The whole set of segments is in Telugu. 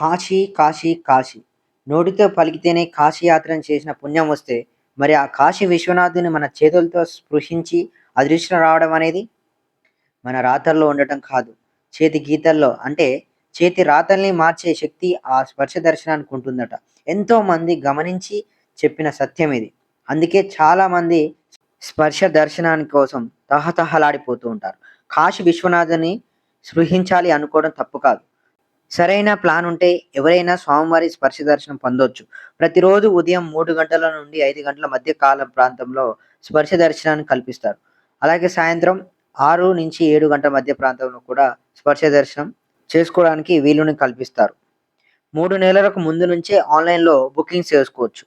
కాశీ కాశీ కాశీ. నోటితో పలికితేనే కాశీ యాత్రను చేసిన పుణ్యం వస్తే మరి ఆ కాశీ విశ్వనాథుని మన చేతులతో స్పృశించి అదృష్టం రావడం అనేది మన రాతల్లో ఉండటం కాదు. చేతి గీతల్లో అంటే చేతి రాతల్ని మార్చే శక్తి ఆ స్పర్శ దర్శనానికి ఉంటుందట. ఎంతో మంది గమనించి చెప్పిన సత్యం ఇది. అందుకే చాలా మంది స్పర్శ దర్శనాని కోసం తహతహలాడిపోతూ ఉంటారు. కాశీ విశ్వనాథుని స్పృహించాలి అనుకోవడం తప్పు కాదు. సరైన ప్లాన్ ఉంటే ఎవరైనా స్వామివారి స్పర్శ దర్శనం పొందొచ్చు. ప్రతిరోజు ఉదయం మూడు గంటల నుండి ఐదు గంటల మధ్య కాలం ప్రాంతంలో స్పర్శ దర్శనాన్ని కల్పిస్తారు. అలాగే సాయంత్రం ఆరు నుంచి ఏడు గంటల మధ్య ప్రాంతంలో కూడా స్పర్శ దర్శనం చేసుకోవడానికి వీలుని కల్పిస్తారు. మూడు నెలలకు ముందు నుంచే ఆన్లైన్లో బుకింగ్ చేసుకోవచ్చు.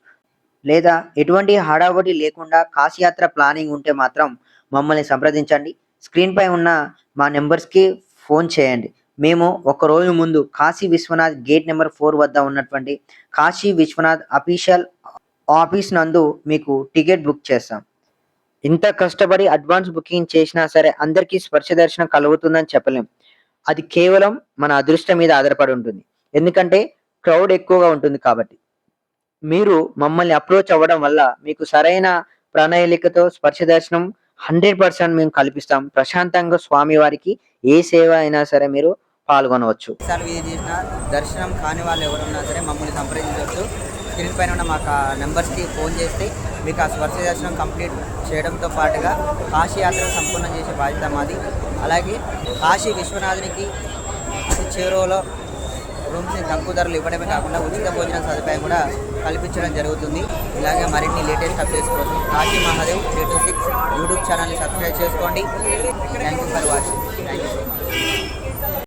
లేదా ఎటువంటి హడావడి లేకుండా కాశీయాత్ర ప్లానింగ్ ఉంటే మాత్రం మమ్మల్ని సంప్రదించండి. స్క్రీన్పై ఉన్న మా నెంబర్స్కి ఫోన్ చేయండి. మేము ఒక రోజు ముందు Kashi Vishwanath gate number four వద్ద ఉన్నటువంటి కాశీ విశ్వనాథ్ అఫీషియల్ ఆఫీస్ నందు మీకు టికెట్ బుక్ చేస్తాం. ఇంత కష్టపడి అడ్వాన్స్ బుకింగ్ చేసినా సరే అందరికీ స్పర్శ దర్శనం కలుగుతుందని చెప్పలేం. అది కేవలం మన అదృష్టం మీద ఆధారపడి ఉంటుంది. ఎందుకంటే క్రౌడ్ ఎక్కువగా ఉంటుంది కాబట్టి. మీరు మమ్మల్ని అప్రోచ్ అవ్వడం వల్ల మీకు సరైన ప్రణాళికతో స్పర్శ దర్శనం హండ్రెడ్ పర్సెంట్ మేము కల్పిస్తాం. ప్రశాంతంగా స్వామి వారికి ఏ సేవ అయినా సరే మీరు పాల్గొనవచ్చు. విజిట్ చేసిన దర్శనం కాని వాళ్ళు ఎవరున్నా సరే మమ్మల్ని సంప్రదించవచ్చు. స్క్రీన్ పైన ఉన్న మాకు నెంబర్స్కి ఫోన్ చేస్తే మీకు ఆ స్వర్శ దర్శనం కంప్లీట్ చేయడంతో పాటుగా కాశీ యాత్ర సంపూర్ణం చేసే బాధ్యత మాది. అలాగే కాశీ విశ్వనాథునికి అతి చేరువలో రూమ్స్ని తక్కువ ధరలు ఇవ్వడమే కాకుండా ఉచిత భోజన సదుపాయం కూడా కల్పించడం జరుగుతుంది. ఇలాగే మరిన్ని లేటెస్ట్ అప్డేట్స్ కోసం Kashi Mahadev three two six YouTube ఛానల్ని సబ్స్క్రైబ్ చేసుకోండి. Thank you for watching. Thank you so much